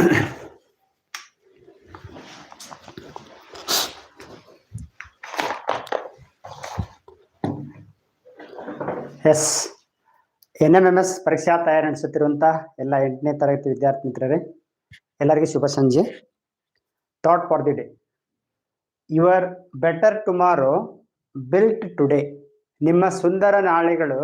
S N M M S ಪರೀಕ್ಷಾ ತಯಾರಿ ನಡೆಸುತ್ತಿರುವಂತಹ ಎಲ್ಲ ಎಂಟನೇ ತರಗತಿ ವಿದ್ಯಾರ್ಥಿ ಮಿತ್ರರೇ ಎಲ್ಲರಿಗೂ ಶುಭ ಸಂಜೆ. Thought for the day your better tomorrow built today ನಿಮ್ಮ ಸುಂದರ ನಾಳೆಗಳು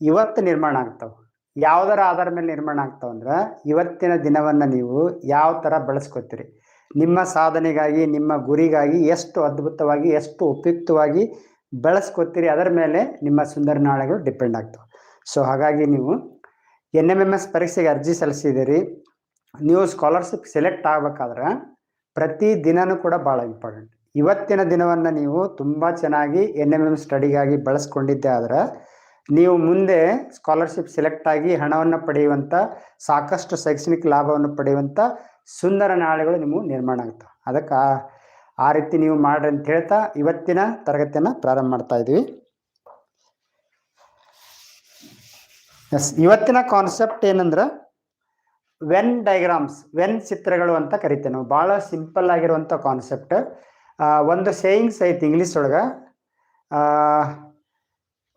ಇವತ್ತು ನಿರ್ಮಾಣ ಆಗ್ತಾವ. ಯಾವುದರ ಆಧಾರ ಮೇಲೆ ನಿರ್ಮಾಣ ಆಗ್ತಾವ ಅಂದ್ರ ಇವತ್ತಿನ ದಿನವನ್ನ ನೀವು ಯಾವ ತರ ಬಳಸ್ಕೊತೀರಿ? ನಿಮ್ಮ ಸಾಧನೆಗಾಗಿ, ನಿಮ್ಮ ಗುರಿಗಾಗಿ ಎಷ್ಟು ಅದ್ಭುತವಾಗಿ, ಎಷ್ಟು ಉಪಯುಕ್ತವಾಗಿ ಬಳಸ್ಕೊತೀರಿ? ಅದರ ಮೇಲೆ ನಿಮ್ಮ ಸುಂದರ ನಾಳೆಗಳು ಡಿಪೆಂಡ್ ಆಗ್ತವೆ. ಸೊ, ಹಾಗಾಗಿ ನೀವು ಎನ್ ಎಂ ಎಂ ಎಸ್ ಪರೀಕ್ಷೆಗೆ ಅರ್ಜಿ ಸಲ್ಲಿಸಿದಿರಿ ನೀವು ಸ್ಕಾಲರ್ಶಿಪ್ ಸೆಲೆಕ್ಟ್ ಆಗ್ಬೇಕಾದ್ರೆ ಪ್ರತಿ ದಿನನೂ ಕೂಡ ಭಾಳ ಇಂಪಾರ್ಟೆಂಟ್. ಇವತ್ತಿನ ದಿನವನ್ನು ನೀವು ತುಂಬ ಚೆನ್ನಾಗಿ ಎನ್ ಎಂ ಎಂ ಸ್ಟಡಿಗಾಗಿ ಬಳಸ್ಕೊಂಡಿದ್ದೆ ಆದ್ರೆ ನೀವು ಮುಂದೆ ಸ್ಕಾಲರ್ಶಿಪ್ ಸೆಲೆಕ್ಟ್ ಆಗಿ ಹಣವನ್ನು ಪಡೆಯುವಂಥ ಸಾಕಷ್ಟು ಶೈಕ್ಷಣಿಕ ಲಾಭವನ್ನು ಪಡೆಯುವಂಥ ಸುಂದರ ನಾಳೆಗಳು ನಿಮಗೆ ನಿರ್ಮಾಣ ಆಗ್ತವೆ ಅದಕ್ಕೆ ಆ- ರೀತಿ ನೀವು ಮಾಡ್ರಿ ಅಂತ ಹೇಳ್ತಾ ಇವತ್ತಿನ ತರಗತಿಯನ್ನು ಪ್ರಾರಂಭ ಮಾಡ್ತಾ ಇದ್ವಿ. ಎಸ್ ಇವತ್ತಿನ ಕಾನ್ಸೆಪ್ಟ್ ಏನಂದ್ರೆ ವೆನ್ ಡೈಗ್ರಾಮ್ಸ್ ವೆನ್ ಚಿತ್ರಗಳು ಅಂತ ಕರಿತೇವೆ ನಾವು. ಭಾಳ ಸಿಂಪಲ್ ಆಗಿರುವಂಥ ಕಾನ್ಸೆಪ್ಟ್ ಒಂದು ಸೇಯಿಂಗ್ಸ್ ಐತಿ ಇಂಗ್ಲೀಷ್ ಒಳಗೆ.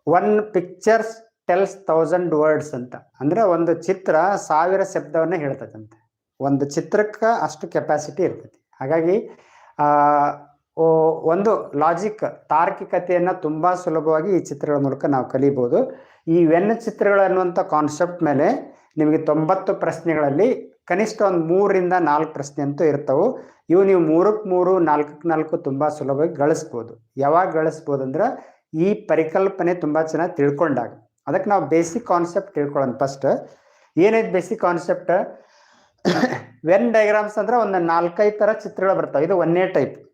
One pictures tells thousand words ಅಂತ. ಅಂದ್ರೆ ಒಂದು ಚಿತ್ರ ಸಾವಿರ ಶಬ್ದವನ್ನ ಹೇಳ್ತದಂತೆ. ಒಂದು ಚಿತ್ರಕ್ಕೆ ಅಷ್ಟು ಕೆಪಾಸಿಟಿ ಇರ್ತೈತಿ ಹಾಗಾಗಿ ಒಂದು ಲಾಜಿಕ್ ತಾರ್ಕಿಕತೆಯನ್ನು ತುಂಬಾ ಸುಲಭವಾಗಿ ಈ ಚಿತ್ರಗಳ ಮೂಲಕ ನಾವು ಕಲಿಬಹುದು ಈ ವೆನ್ ಚಿತ್ರಗಳು ಅನ್ನುವಂಥ ಕಾನ್ಸೆಪ್ಟ್ ಮೇಲೆ ನಿಮಗೆ ತೊಂಬತ್ತು ಪ್ರಶ್ನೆಗಳಲ್ಲಿ ಕನಿಷ್ಠ ಒಂದು ಮೂರರಿಂದ ನಾಲ್ಕು ಪ್ರಶ್ನೆ ಅಂತೂ ಇರ್ತವು. ಇವು ನೀವು ಮೂರಕ್ಕೆ ಮೂರು ನಾಲ್ಕಕ್ಕೆ ನಾಲ್ಕು ತುಂಬ ಸುಲಭವಾಗಿ ಗಳಿಸ್ಬೋದು. ಯಾವಾಗ ಗಳಿಸ್ಬೋದು ಅಂದ್ರೆ ಈ ಪರಿಕಲ್ಪನೆ ತುಂಬ ಚೆನ್ನಾಗಿ ತಿಳ್ಕೊಂಡಾಗ. ಅದಕ್ಕೆ ನಾವು ಬೇಸಿಕ್ ಕಾನ್ಸೆಪ್ಟ್ ತಿಳ್ಕೊಳ್ಳೋಣ ಫಸ್ಟ್ ಏನೈತೆ ಬೇಸಿಕ್ ಕಾನ್ಸೆಪ್ಟ್ ವೆನ್ ಡಯಾಗ್ರಾಮ್ಸ್ ಅಂದ್ರೆ ಒಂದು ನಾಲ್ಕೈದು ತರ ಚಿತ್ರಗಳು ಬರ್ತಾವೆ. ಇದು ಒಂದೇ ಟೈಪ್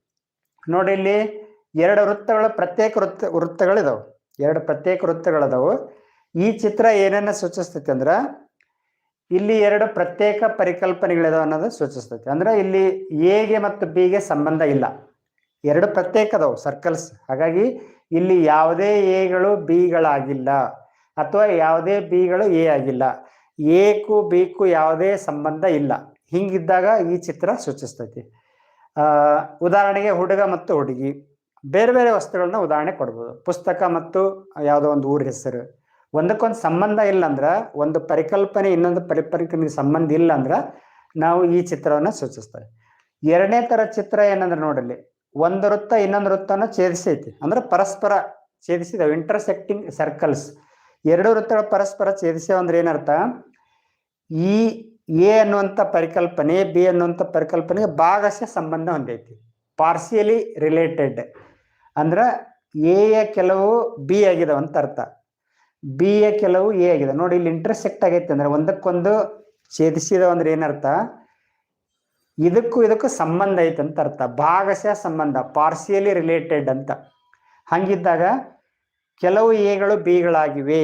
ನೋಡಿ ಇಲ್ಲಿ ಎರಡು ವೃತ್ತಗಳು, ಪ್ರತ್ಯೇಕ ವೃತ್ತ, ವೃತ್ತಗಳಿದಾವೆ. ಎರಡು ಪ್ರತ್ಯೇಕ ವೃತ್ತಗಳದಾವು. ಈ ಚಿತ್ರ ಏನನ್ನ ಸೂಚಿಸ್ತೈತೆ ಅಂದ್ರೆ, ಇಲ್ಲಿ ಎರಡು ಪ್ರತ್ಯೇಕ ಪರಿಕಲ್ಪನೆಗಳಿದಾವೆ ಅನ್ನೋದು ಸೂಚಿಸ್ತೈತಿ. ಅಂದ್ರೆ ಇಲ್ಲಿ ಎಗೆ ಮತ್ತು ಬಿಗೆ ಸಂಬಂಧ ಇಲ್ಲ. ಎರಡು ಪ್ರತ್ಯೇಕ ಅದಾವು ಸರ್ಕಲ್ಸ್ ಹಾಗಾಗಿ ಇಲ್ಲಿ ಯಾವುದೇ ಎಗಳು ಬಿಗಳಾಗಿಲ್ಲ ಅಥವಾ ಯಾವುದೇ ಬಿಗಳು ಎ ಆಗಿಲ್ಲ. ಎಕು ಬಿಕು ಯಾವುದೇ ಸಂಬಂಧ ಇಲ್ಲ. ಹಿಂಗಿದ್ದಾಗ ಈ ಚಿತ್ರ ಸೂಚಿಸ್ತೈತಿ. ಉದಾಹರಣೆಗೆ ಹುಡುಗ ಮತ್ತು ಹುಡುಗಿ. ಬೇರೆ ಬೇರೆ ವಸ್ತುಗಳನ್ನ ಉದಾಹರಣೆ ಕೊಡ್ಬೋದು. ಪುಸ್ತಕ ಮತ್ತು ಯಾವುದೋ ಒಂದು ಊರ ಹೆಸರು. ಒಂದಕ್ಕೊಂದು ಸಂಬಂಧ ಇಲ್ಲ ಅಂದ್ರ ಒಂದು ಪರಿಕಲ್ಪನೆ, ಇನ್ನೊಂದು ಪರಿಪರಿಕಲ್ಪನೆ ಸಂಬಂಧ ಇಲ್ಲ ಅಂದ್ರೆ ನಾವು ಈ ಚಿತ್ರವನ್ನ ಸೂಚಿಸ್ತೇವೆ. ಎರಡನೇ ತರ ಚಿತ್ರ ಏನಂದ್ರೆ ನೋಡಲಿ ಒಂದು ವೃತ್ತ ಇನ್ನೊಂದು ವೃತ್ತನ ಛೇದಿಸೈತಿ. ಅಂದ್ರೆ ಪರಸ್ಪರ ಛೇದಿಸಿದ ಇಂಟರ್ಸೆಕ್ಟಿಂಗ್ ಸರ್ಕಲ್ಸ್ ಎರಡು ವೃತ್ತಗಳು ಪರಸ್ಪರ ಛೇದಿಸ್ಯಾವ ಅಂದ್ರೆ ಏನರ್ಥ? ಈ ಎ ಅನ್ನುವಂಥ ಪರಿಕಲ್ಪನೆ, ಬಿ ಅನ್ನುವಂಥ ಪರಿಕಲ್ಪನೆಗೆ ಭಾಗಶಃ ಸಂಬಂಧ ಹೊಂದೈತಿ. ಪಾರ್ಸಿಯಲಿ ರಿಲೇಟೆಡ್ ಅಂದ್ರೆ ಎ ಯ ಕೆಲವು ಬಿ ಆಗಿದಾವ ಅಂತ ಅರ್ಥ. ಬಿ ಎ ಕೆಲವು ಎ ಆಗಿದೆ ನೋಡಿ ಇಲ್ಲಿ ಇಂಟರ್ಸೆಕ್ಟ್ ಆಗೈತೆ ಅಂದ್ರೆ ಒಂದಕ್ಕೊಂದು ಛೇದಿಸಿದವ ಅಂದ್ರೆ ಏನರ್ಥ? ಇದಕ್ಕೂ ಇದಕ್ಕೂ ಸಂಬಂಧ ಐತೆ ಅಂತ ಅರ್ಥ. ಭಾಗಶಃ ಸಂಬಂಧ ಪಾರ್ಸಿಯಲಿ ರಿಲೇಟೆಡ್ ಅಂತ. ಹಂಗಿದ್ದಾಗ ಕೆಲವು ಎಗಳು ಬಿಗಳಾಗಿವೆ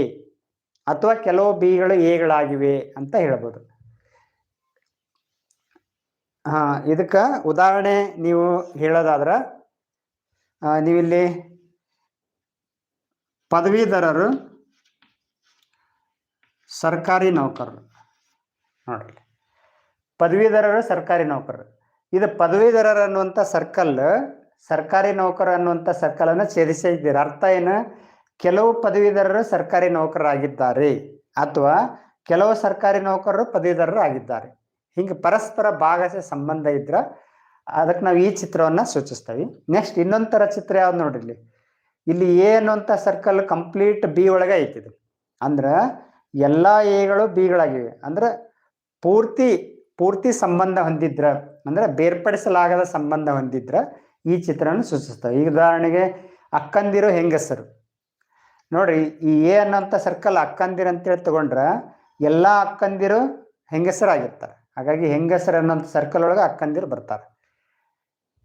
ಅಥವಾ ಕೆಲವು ಬಿಗಳು ಎಗಳಾಗಿವೆ ಅಂತ ಹೇಳ್ಬೋದು. ಹಾ, ಇದಕ್ಕೆ ಉದಾಹರಣೆ ನೀವು ಹೇಳೋದಾದ್ರ ನೀವಿಲ್ಲಿ ಪದವೀಧರರು, ಸರ್ಕಾರಿ ನೌಕರರು. ನೋಡಿ ಪದವೀಧರರು ಸರ್ಕಾರಿ ನೌಕರರು. ಇದು ಪದವೀಧರರು ಅನ್ನುವಂಥ ಸರ್ಕಲ್ ಸರ್ಕಾರಿ ನೌಕರ ಅನ್ನುವಂಥ ಸರ್ಕಲನ್ನು ಛೇದಿಸಿದ್ದೀರ ಅರ್ಥ ಏನು? ಕೆಲವು ಪದವೀಧರರು ಸರ್ಕಾರಿ ನೌಕರರಾಗಿದ್ದಾರೆ ಅಥವಾ ಕೆಲವು ಸರ್ಕಾರಿ ನೌಕರರು ಪದವೀಧರರು ಆಗಿದ್ದಾರೆ. ಹಿಂಗೆ ಪರಸ್ಪರ ಭಾಗಶಃ ಸಂಬಂಧ ಇದ್ರ ಅದಕ್ಕೆ ನಾವು ಈ ಚಿತ್ರವನ್ನ ಸೂಚಿಸ್ತೇವೆ. ನೆಕ್ಸ್ಟ್ ಇನ್ನೊಂದು ಥರ ಚಿತ್ರ ಯಾವ್ದು ನೋಡ್ರಿ ಇಲ್ಲಿ. ಇಲ್ಲಿ ಎ ಅನ್ನುವಂಥ ಸರ್ಕಲ್ ಕಂಪ್ಲೀಟ್ ಬಿ ಒಳಗೆ ಐತಿದು ಅಂದ್ರೆ ಎಲ್ಲಾ ಎಗಳು ಬಿಗಳಾಗಿವೆ ಅಂದ್ರೆ ಪೂರ್ತಿ ಪೂರ್ತಿ ಸಂಬಂಧ ಹೊಂದಿದ್ರ, ಅಂದ್ರೆ ಬೇರ್ಪಡಿಸಲಾಗದ ಸಂಬಂಧ ಹೊಂದಿದ್ರ ಈ ಚಿತ್ರವನ್ನು ಸೂಚಿಸ್ತವೆ ಈಗ ಉದಾಹರಣೆಗೆ ಅಕ್ಕಂದಿರು ಹೆಂಗಸರು. ನೋಡ್ರಿ, ಈ ಎ ಅನ್ನೋಂಥ ಸರ್ಕಲ್ ಅಕ್ಕಂದಿರು ಅಂತೇಳಿ ತಗೊಂಡ್ರ ಎಲ್ಲಾ ಅಕ್ಕಂದಿರು ಹೆಂಗಸರಾಗಿರ್ತಾರೆ. ಹಾಗಾಗಿ ಹೆಂಗಸರು ಅನ್ನೋಂಥ ಸರ್ಕಲ್ ಒಳಗೆ ಅಕ್ಕಂದಿರು ಬರ್ತಾರೆ.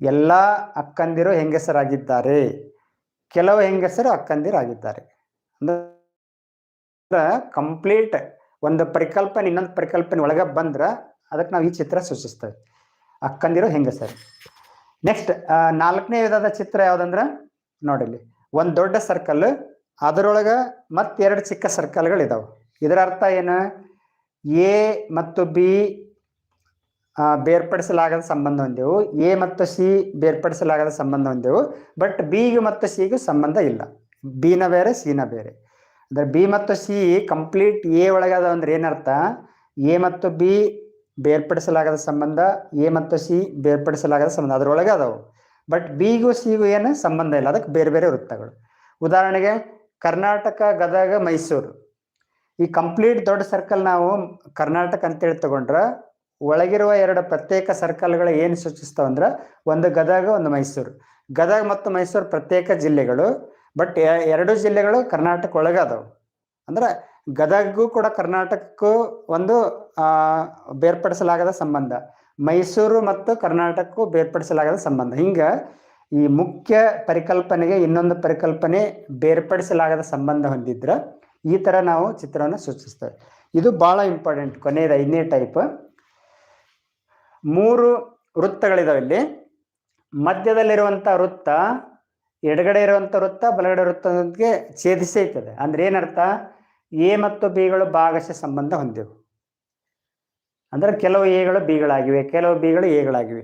ಎಲ್ಲಾ ಅಕ್ಕಂದಿರು ಹೆಂಗಸರಾಗಿದ್ದಾರೆ. ಕೆಲವು ಹೆಂಗಸರು ಅಕ್ಕಂದಿರು ಆಗಿದ್ದಾರೆ. ಅಂದ್ರೆ ಕಂಪ್ಲೀಟ್ ಒಂದು ಪರಿಕಲ್ಪನೆ, ಇನ್ನೊಂದು ಪರಿಕಲ್ಪನೆ ಒಳಗೆ ಬಂದ್ರ ಅದಕ್ಕೆ ನಾವು ಈ ಚಿತ್ರ ಸೂಚಿಸ್ತೇವೆ. ಅಕ್ಕಂದಿರೋ ಹೆಂಗಸರು. ನೆಕ್ಸ್ಟ್ ನಾಲ್ಕನೇ ವಿಧದ ಚಿತ್ರ ಯಾವ್ದಂದ್ರ, ನೋಡಿಲ್ಲಿ. ಒಂದು ದೊಡ್ಡ ಸರ್ಕಲ್ ಅದರೊಳಗ ಮತ್ತೆರಡು ಚಿಕ್ಕ ಸರ್ಕಲ್ಗಳು ಇದಾವೆ. ಇದರ ಅರ್ಥ ಏನು? ಎ ಮತ್ತು ಬಿ ಬೇರ್ಪಡಿಸಲಾಗದ ಸಂಬಂಧ ಹೊಂದೆವು. ಎ ಮತ್ತು ಸಿ ಬೇರ್ಪಡಿಸಲಾಗದ ಸಂಬಂಧ ಹೊಂದೆವು. ಬಟ್ ಬಿಗೆ ಮತ್ತು ಸಿಗೂ ಸಂಬಂಧ ಇಲ್ಲ. ಬಿನ ಬೇರೆ, ಸಿನ ಬೇರೆ. ಅಂದ್ರೆ ಬಿ ಮತ್ತು ಸಿ ಕಂಪ್ಲೀಟ್ ಎ ಒಳಗಾದ ಅಂದ್ರೆ ಏನರ್ಥ? ಎ ಮತ್ತು ಬಿ ಬೇರ್ಪಡಿಸಲಾಗದ ಸಂಬಂಧ, ಎ ಮತ್ತು ಸಿ ಬೇರ್ಪಡಿಸಲಾಗದ ಸಂಬಂಧ, ಅದರೊಳಗೆ ಅದಾವು. ಬಟ್ ಬಿಗೂ ಸಿಗೂ ಏನು ಸಂಬಂಧ ಇಲ್ಲ, ಅದಕ್ಕೆ ಬೇರೆ ಬೇರೆ ವೃತ್ತಗಳು. ಉದಾಹರಣೆಗೆ, ಕರ್ನಾಟಕ, ಗದಗ, ಮೈಸೂರು. ಈ ಕಂಪ್ಲೀಟ್ ದೊಡ್ಡ ಸರ್ಕಲ್ ನಾವು ಕರ್ನಾಟಕ ಅಂತೇಳಿ ತಗೊಂಡ್ರೆ, ಒಳಗಿರುವ ಎರಡು ಪ್ರತ್ಯೇಕ ಸರ್ಕಲ್ಗಳು ಏನು ಸೂಚಿಸ್ತಾವಂದ್ರೆ ಒಂದು ಗದಗ, ಒಂದು ಮೈಸೂರು. ಗದಗ ಮತ್ತು ಮೈಸೂರು ಪ್ರತ್ಯೇಕ ಜಿಲ್ಲೆಗಳು ಬಟ್ ಎರಡು ಜಿಲ್ಲೆಗಳು ಕರ್ನಾಟಕ ಒಳಗೆ ಅದಾವೆ. ಅಂದ್ರೆ ಗದಗೂ ಕೂಡ ಕರ್ನಾಟಕಕ್ಕೂ ಒಂದು ಬೇರ್ಪಡಿಸಲಾಗದ ಸಂಬಂಧ. ಮೈಸೂರು ಮತ್ತು ಕರ್ನಾಟಕಕ್ಕೂ ಬೇರ್ಪಡಿಸಲಾಗದ ಸಂಬಂಧ. ಹಿಂಗ ಈ ಮುಖ್ಯ ಪರಿಕಲ್ಪನೆಗೆ ಇನ್ನೊಂದು ಪರಿಕಲ್ಪನೆ ಬೇರ್ಪಡಿಸಲಾಗದ ಸಂಬಂಧ ಹೊಂದಿದ್ರ ಈ ತರ ನಾವು ಚಿತ್ರವನ್ನು ಸೂಚಿಸ್ತೇವೆ. ಇದು ಬಹಳ ಇಂಪಾರ್ಟೆಂಟ್ ಕೊನೆಯದ ಐದನೇ ಟೈಪ್ ಮೂರು ವೃತ್ತಗಳಿದಾವೆ ಇಲ್ಲಿ. ಮಧ್ಯದಲ್ಲಿರುವಂತ ವೃತ್ತ, ಎಡಗಡೆ ಇರುವಂತ ವೃತ್ತ, ಬಲಗಡೆ ವೃತ್ತದೊಂದಿಗೆ ಛೇದಿಸೈತದೆ. ಅಂದ್ರೆ ಏನರ್ಥ? ಎ ಮತ್ತು ಬಿಗಳು ಭಾಗಶಃ ಸಂಬಂಧ ಹೊಂದಿವೆ. ಅಂದ್ರೆ ಕೆಲವು ಎಗಳು ಬಿಗಳಾಗಿವೆ, ಕೆಲವು ಬಿಗಳು ಎಗಳಾಗಿವೆ.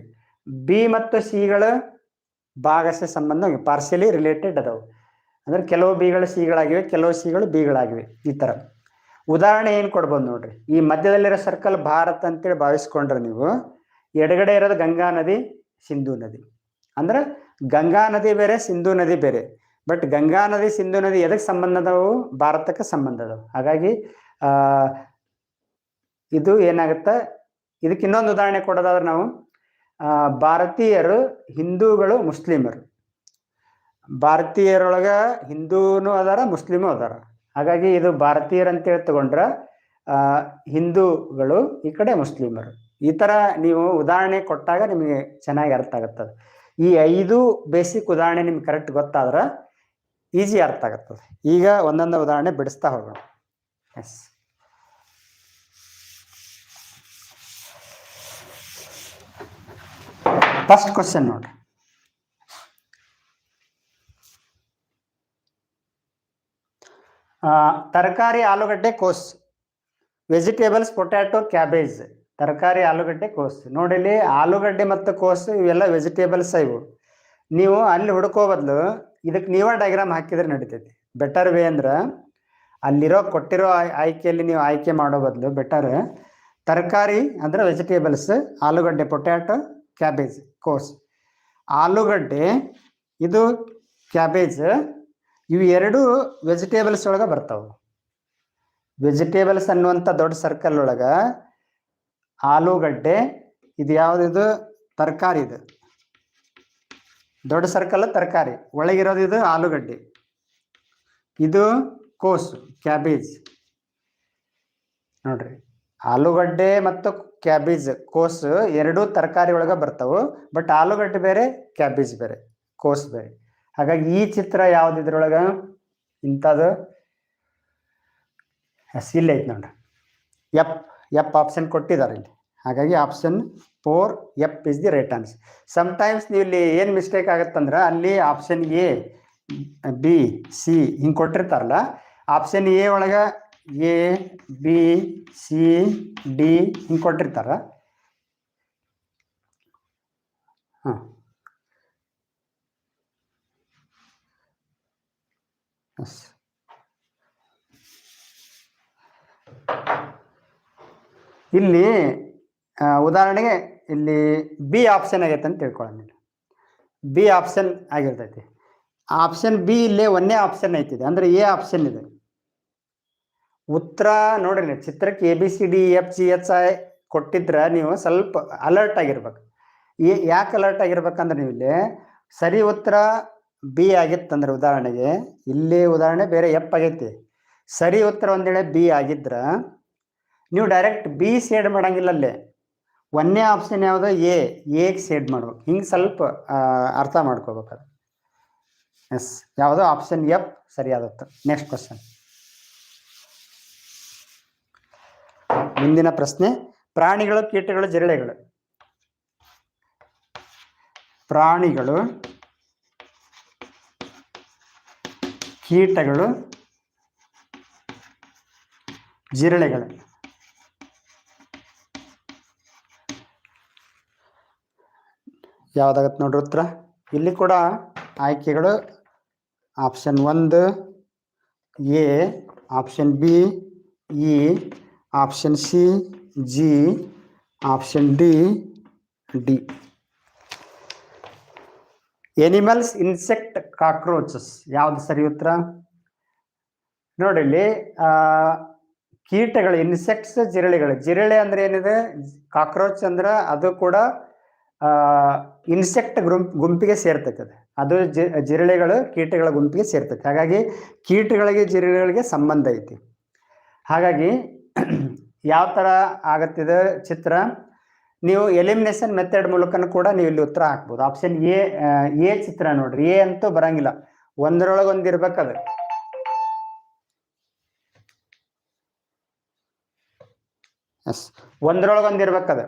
ಬಿ ಮತ್ತು ಸಿಗಳು ಭಾಗಶಃ ಸಂಬಂಧ ಪಾರ್ಶಿಯಲಿ ರಿಲೇಟೆಡ್ ಅದಾವೆ. ಅಂದ್ರೆ ಕೆಲವು ಬಿಗಳು ಸಿಗಳಾಗಿವೆ, ಕೆಲವು ಸಿಗಳು ಬಿಗಳಾಗಿವೆ, ಈ ಥರ ಉದಾಹರಣೆ ಏನು ಕೊಡ್ಬೋದು ನೋಡ್ರಿ, ಈ ಮಧ್ಯದಲ್ಲಿರೋ ಸರ್ಕಲ್ ಭಾರತ ಅಂತೇಳಿ ಭಾವಿಸ್ಕೊಂಡ್ರೆ ನೀವು, ಎಡಗಡೆ ಇರೋದು ಗಂಗಾ ನದಿ, ಸಿಂಧೂ ನದಿ. ಅಂದ್ರೆ ಗಂಗಾ ನದಿ ಬೇರೆ, ಸಿಂಧೂ ನದಿ ಬೇರೆ. ಬಟ್ ಗಂಗಾ ನದಿ ಸಿಂಧು ನದಿ ಎದಕ್ಕೆ ಸಂಬಂಧ ಅದಾವು? ಭಾರತಕ್ಕೆ ಸಂಬಂಧ ಅದಾವು. ಹಾಗಾಗಿ ಇದು ಏನಾಗುತ್ತೆ? ಇದಕ್ಕೆ ಇನ್ನೊಂದು ಉದಾಹರಣೆ ಕೊಡೋದಾದ್ರೆ ನಾವು ಭಾರತೀಯರು, ಹಿಂದೂಗಳು, ಮುಸ್ಲಿಮರು. ಭಾರತೀಯರೊಳಗ ಹಿಂದೂನು ಅದಾರ, ಮುಸ್ಲಿಮು ಅದಾರ. ಹಾಗಾಗಿ ಇದು ಭಾರತೀಯರು ಅಂತೇಳಿ ತಗೊಂಡ್ರೆ ಹಿಂದೂಗಳು, ಈ ಕಡೆ ಮುಸ್ಲಿಮರು. ಈ ತರ ನೀವು ಉದಾಹರಣೆ ಕೊಟ್ಟಾಗ ನಿಮಗೆ ಚೆನ್ನಾಗಿ ಅರ್ಥ ಆಗುತ್ತದೆ. ಈ ಐದು ಬೇಸಿಕ್ ಉದಾಹರಣೆ ನಿಮ್ಗೆ ಕರೆಕ್ಟ್ ಗೊತ್ತಾದ್ರೆ ಈಸಿ ಅರ್ಥ ಆಗುತ್ತದೆ. ಈಗ ಒಂದೊಂದು ಉದಾಹರಣೆ ಬಿಡಿಸ್ತಾ ಹೋಗೋಣ. ಎಸ್ ಫಸ್ಟ್ ಕ್ವಶನ್ ನೋಡಿ. ತರಕಾರಿ, ಆಲೂಗಡ್ಡೆ, ಕೋಸು. ವೆಜಿಟೇಬಲ್ಸ್ ಪೊಟ್ಯಾಟೊ ಕ್ಯಾಬೇಜ್ ತರಕಾರಿ, ಆಲೂಗಡ್ಡೆ, ಕೋಸು. ನೋಡಿಲಿ ಆಲೂಗಡ್ಡೆ ಮತ್ತು ಕೋಸು ಇವೆಲ್ಲ ವೆಜಿಟೇಬಲ್ಸ್ ಇವು. ನೀವು ಅಲ್ಲಿ ಹುಡುಕೋ ಬದಲು ಇದಕ್ಕೆ ನೀವೇ ಡಯಾಗ್ರಾಮ್ ಹಾಕಿದ್ರೆ ನಡಿತೈತಿ. ಬೆಟರ್ ವೇ ಅಂದ್ರೆ ಅಲ್ಲಿರೋ ಕೊಟ್ಟಿರೋ ಆಯ್- ಆಯ್ಕೆಯಲ್ಲಿ ನೀವು ಆಯ್ಕೆ ಮಾಡೋ ಬದಲು ಬೆಟರ್ ತರಕಾರಿ ಅಂದ್ರೆ ವೆಜಿಟೇಬಲ್ಸ್ ಆಲೂಗಡ್ಡೆ ಪೊಟ್ಯಾಟೊ ಕ್ಯಾಬೇಜ್ ಕೋಸ್ ಆಲೂಗಡ್ಡೆ, ಇದು ಕ್ಯಾಬೇಜ್ ಇವು ಎರಡು ವೆಜಿಟೇಬಲ್ಸ್ ಒಳಗೆ ಬರ್ತಾವೆ. ವೆಜಿಟೇಬಲ್ಸ್ ಅನ್ನುವಂಥ ದೊಡ್ಡ ಸರ್ಕಲ್ ಒಳಗೆ ಆಲೂಗಡ್ಡೆ ಇದು? ಯಾವುದಿದು ತರಕಾರಿ ಇದು. ದೊಡ್ಡ ಸರ್ಕಲ್ ತರಕಾರಿ. ಒಳಗಿರೋದು ಇದು ಆಲೂಗಡ್ಡೆ. ಇದು ಕೋಸು ಕ್ಯಾಬೇಜ್ ನೋಡ್ರಿ. ಆಲೂಗಡ್ಡೆ ಮತ್ತು ಕ್ಯಾಬೇಜ್ ಕೋಸು ಎರಡೂ ತರಕಾರಿ ಒಳಗೆ ಬರ್ತವು. ಬಟ್ ಆಲೂಗಡ್ಡೆ ಬೇರೆ ಕ್ಯಾಬೇಜ್ ಬೇರೆ, ಕೋಸ್ ಬೇರೆ. ಹಾಗಾಗಿ ಈ ಚಿತ್ರ ಯಾವ್ದು ಇದ್ರೊಳಗ? ಇಂಥದ್ದು. ಸೀಲ್ ಐತೆ ನೋಡ್ರಿ. ಎಪ್ ಎಪ್ ಆಪ್ಷನ್ ಕೊಟ್ಟಿದ್ದಾರೆ ಇಲ್ಲಿ. ಹಾಗಾಗಿ option four F is the right answer sometimes ನೀವು ಇಲ್ಲಿ ಏನು ಮಿಸ್ಟೇಕ್ ಆಗುತ್ತಂದ್ರೆ ಅಲ್ಲಿ ಆಪ್ಷನ್ ಎ ಬಿ ಸಿ ಹಿಂಗೆ ಕೊಟ್ಟಿರ್ತಾರಲ್ಲ ಆಪ್ಷನ್ ಎ ಒಳಗೆ ಎ ಬಿ ಸಿ ಡಿ ಹಿಂಗೆ ಕೊಟ್ಟಿರ್ತಾರ. ಹಾಂ. ಇಲ್ಲಿ ಉದಾಹರಣೆಗೆ ಇಲ್ಲಿ ಬಿ ಆಪ್ಷನ್ ಆಗೈತೆ ಅಂತ ತಿಳ್ಕೊಳ್ಳೋಣ ಬಿ ಆಪ್ಷನ್ ಆಗಿರ್ತೈತಿ. ಆಪ್ಷನ್ ಬಿ ಇಲ್ಲೇ ಒಂದೇ ಆಪ್ಷನ್ ಐತಿದೆ. ಅಂದ್ರೆ ಎ ಆಪ್ಷನ್ ಇದೆ. ಉತ್ತರ ನೋಡ್ರಿ, ಚಿತ್ರಕ್ಕೆ A B C D F G H I ಕೊಟ್ಟಿದ್ರೆ ನೀವು ಸ್ವಲ್ಪ ಅಲರ್ಟ್ ಆಗಿರ್ಬೇಕು. ಏ ಯಾಕೆ ಅಲರ್ಟ್ ಆಗಿರ್ಬೇಕಂದ್ರೆ ನೀವು ಇಲ್ಲಿ ಸರಿ ಉತ್ತರ ಬಿ ಆಗಿತ್ತಂದ್ರೆ ಉದಾಹರಣೆಗೆ, ಇಲ್ಲಿ ಉದಾಹರಣೆ ಬೇರೆ ಎಪ್ ಆಗೈತಿ. ಸರಿ ಉತ್ತರ ಒಂದೇಳೆ ಬಿ ಆಗಿದ್ರ, ನೀವು ಡೈರೆಕ್ಟ್ ಬಿ ಸೇಡ್ ಮಾಡಂಗಿಲ್ಲ ಅಲ್ಲೇ. ಒಂದೇ ಆಪ್ಷನ್ ಯಾವುದು? ಎ ಎಗೆ ಸೇಡ್ ಮಾಡ್ಬೇಕು. ಹಿಂಗೆ ಸ್ವಲ್ಪ ಅರ್ಥ ಮಾಡ್ಕೋಬೇಕು ಎಸ್ ಯಾವುದೋ ಆಪ್ಷನ್ ಎಫ್ ಸರಿಯಾದತ್ತು. ನೆಕ್ಸ್ಟ್ ಕ್ವಶನ್ ಮುಂದಿನ ಪ್ರಶ್ನೆ. ಪ್ರಾಣಿಗಳು, ಕೀಟಗಳು, ಜಿರಳೆಗಳು. ಪ್ರಾಣಿಗಳು, ಕೀಟಗಳು, ಜಿರಳೆಗಳು. ಯಾವ್ದಾಗತ್ತೆ ನೋಡ್ರಿ ಉತ್ತರ? ಇಲ್ಲಿ ಕೂಡ ಆಯ್ಕೆಗಳು ಆಪ್ಷನ್ ಒಂದು, A option B, E option C, G option D D. Animals insect cockroaches ಯಾವ್ದು ಸರಿ ಉತ್ತರ? ನೋಡಿ ಇಲ್ಲಿ ಕೀಟಗಳು ಇನ್ಸೆಕ್ಟ್ಸ್ ಜಿರಳೆಗಳು. ಜಿರಳೆ ಅಂದ್ರೆ ಏನಿದೆ? ಕಾಕ್ರೋಚ್ ಅಂದ್ರೆ ಅದು ಕೂಡ ಇನ್ಸೆಕ್ಟ್ ಗುಂಪ್ ಗುಂಪಿಗೆ ಸೇರ್ತೈತೆ ಅದು ಅದು ಜಿರಳೆಗಳು ಕೀಟಗಳ ಗುಂಪಿಗೆ ಸೇರ್ತೈತೆ ಹಾಗಾಗಿ ಕೀಟಗಳಿಗೆ ಜಿರಳೆಗಳಿಗೆ ಸಂಬಂಧ ಐತಿ. ಹಾಗಾಗಿ ಯಾವ ಥರ ಆಗತ್ತಿದೆ ಚಿತ್ರ? ನೀವು ಎಲಿಮಿನೇಷನ್ ಮೆಥಡ್ ಮೂಲಕನೂ ಕೂಡ ನೀವು ಇಲ್ಲಿ ಉತ್ತರ ಹಾಕ್ಬೋದು. ಆಪ್ಷನ್ ಎ ಎ ಚಿತ್ರ ನೋಡ್ರಿ. ಎ ಅಂತೂ ಬರಂಗಿಲ್ಲ. ಒಂದರೊಳಗೆ ಒಂದಿರ್ಬೇಕಾದ್ರೆ ಎಸ್ ಒಂದರೊಳಗೆ ಒಂದು ಇರ್ಬೇಕದು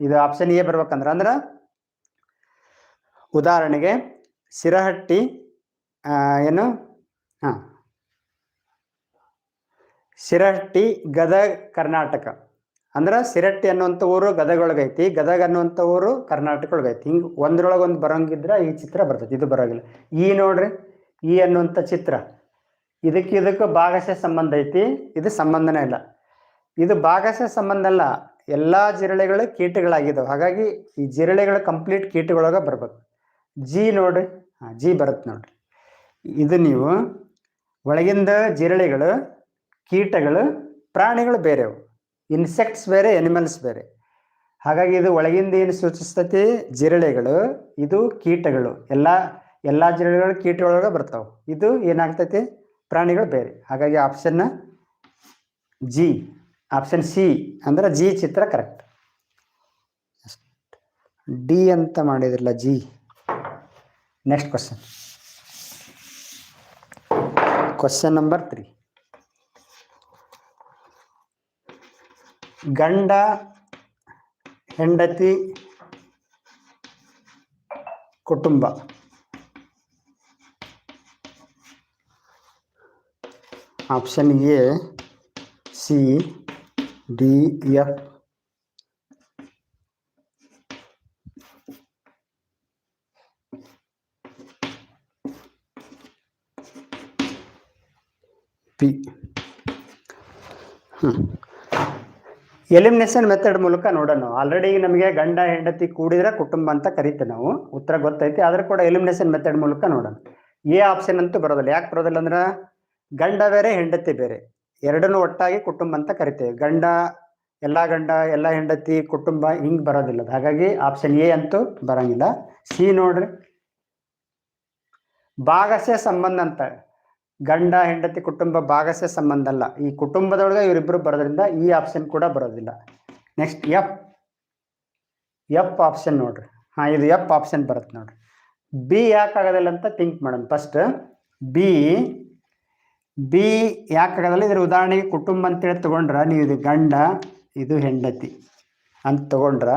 ಇದು ಆಪ್ಷನ್ ಎ ಬರ್ಬೇಕಂದ್ರೆ. ಅಂದ್ರೆ ಉದಾಹರಣೆಗೆ ಸಿರಹಟ್ಟಿ ಏನು? ಹಾಂ. ಸಿರಹಟ್ಟಿ ಗದಗ ಕರ್ನಾಟಕ. ಅಂದ್ರೆ ಸಿರಟ್ಟಿ ಅನ್ನುವಂಥ ಊರು ಗದಗ ಒಳಗೈತಿ ಗದಗ ಅನ್ನುವಂಥ ಊರು ಕರ್ನಾಟಕ ಒಳಗೈತಿ ಹಿಂಗೆ ಒಂದ್ರೊಳಗೆ ಒಂದು ಬರಂಗಿದ್ರೆ ಈ ಚಿತ್ರ ಬರ್ತೈತಿ, ಇದು ಬರೋಂಗಿಲ್ಲ. ಈ ನೋಡ್ರಿ, ಈ ಅನ್ನುವಂಥ ಚಿತ್ರ. ಇದಕ್ಕೆ ಇದಕ್ಕೆ ಭಾಗಶಃ ಸಂಬಂಧ ಐತಿ, ಇದು ಸಂಬಂಧನೇ ಇಲ್ಲ. ಇದು ಭಾಗಶಃ ಸಂಬಂಧ ಅಲ್ಲ, ಎಲ್ಲ ಜಿರಳೆಗಳು ಕೀಟಗಳಾಗಿದ್ದಾವೆ ಹಾಗಾಗಿ ಈ ಜಿರಳೆಗಳು ಕಂಪ್ಲೀಟ್ ಕೀಟಗಳೊಳಗೆ ಬರ್ಬೇಕು. ಜಿ ನೋಡ್ರಿ. ಹಾಂ, ಜಿ ಬರುತ್ತೆ ನೋಡ್ರಿ. ಇದು ನೀವು ಒಳಗಿಂದ ಜಿರಳೆಗಳು, ಕೀಟಗಳು, ಪ್ರಾಣಿಗಳು ಬೇರೆವು ಇನ್ಸೆಕ್ಟ್ಸ್ ಬೇರೆ ಎನಿಮಲ್ಸ್ ಬೇರೆ. ಹಾಗಾಗಿ ಇದು ಒಳಗಿಂದ ಏನು ಸೂಚಿಸ್ತತಿ? ಜಿರಳೆಗಳು, ಇದು ಕೀಟಗಳು. ಎಲ್ಲ ಎಲ್ಲ ಜಿರಳೆಗಳು ಕೀಟಗಳೊಳಗೆ ಬರ್ತಾವೆ. ಇದು ಏನಾಗ್ತೈತಿ? ಪ್ರಾಣಿಗಳು ಬೇರೆ. ಹಾಗಾಗಿ ಆಪ್ಷನ್ ಜಿ ಆಪ್ಷನ್ ಸಿ ಅಂದ್ರೆ ಜಿ ಚಿತ್ರ ಕರೆಕ್ಟ್ ಡಿ ಅಂತ ಮಾಡಿದ್ರಲ್ಲ G. Next question question number three ಗಂಡ ಹೆಂಡತಿ ಕುಟುಂಬ. Option A C D F P. Elimination method ಮೂಲಕ ನೋಡೋಣ. ಆಲ್ರೆಡಿ ನಮಗೆ ಗಂಡ, ಹೆಂಡತಿ ಕೂಡಿದ್ರೆ ಕುಟುಂಬ ಅಂತ ಕರಿತೀವಿ ನಾವು. ಉತ್ತರ ಗೊತ್ತೈತಿ, ಆದ್ರೆ ಕೂಡ ಎಲಿಮಿನೇಷನ್ ಮೆಥಡ್ ಮೂಲಕ ನೋಡೋಣ. ಎ ಆಪ್ಷನ್ ಅಂತೂ ಬರೋದಿಲ್ಲ. ಯಾಕೆ ಬರೋದಿಲ್ಲ ಅಂದ್ರೆ ಗಂಡ ಬೇರೆ, ಹೆಂಡತಿ ಬೇರೆ. ಎರಡನ್ನೂ ಒಟ್ಟಾಗಿ ಕುಟುಂಬ ಅಂತ ಕರಿತೇವೆ. ಗಂಡ, ಎಲ್ಲ ಗಂಡ, ಎಲ್ಲ ಹೆಂಡತಿ, ಕುಟುಂಬ ಹಿಂಗೆ ಬರೋದಿಲ್ಲ. ಹಾಗಾಗಿ ಆಪ್ಷನ್ ಎ ಅಂತೂ ಬರಂಗಿಲ್ಲ. ಸಿ ನೋಡ್ರಿ. ಭಾಗಸ್ಯ ಸಂಬಂಧ ಅಂತ. ಗಂಡ, ಹೆಂಡತಿ, ಕುಟುಂಬ, ಭಾಗಸ್ಯ ಸಂಬಂಧ ಅಲ್ಲ. ಈ ಕುಟುಂಬದೊಳಗೆ ಇವರಿಬ್ಬರು ಬರೋದ್ರಿಂದ ಈ ಆಪ್ಷನ್ ಕೂಡ ಬರೋದಿಲ್ಲ. ನೆಕ್ಸ್ಟ್ ಎಫ್ ಎಫ್ ಆಪ್ಷನ್ ನೋಡ್ರಿ. ಹಾ, ಇದು ಎಫ್ ಆಪ್ಷನ್ ಬರುತ್ತೆ ನೋಡ್ರಿ. ಬಿ ಯಾಕೆ ಆಗೋದಿಲ್ಲ ಅಂತ ಥಿಂಕ್ ಮಾಡೋಣ. ಫಸ್ಟ್ ಬಿ ಬಿ ಯಾಕೆ ಆಗೋದಿಲ್ಲ? ಇದ್ರ ಉದಾಹರಣೆಗೆ ಕುಟುಂಬ ಅಂತೇಳಿ ತಗೊಂಡ್ರ, ನೀವು ಇದು ಗಂಡ, ಇದು ಹೆಂಡತಿ ಅಂತ ತಗೊಂಡ್ರ,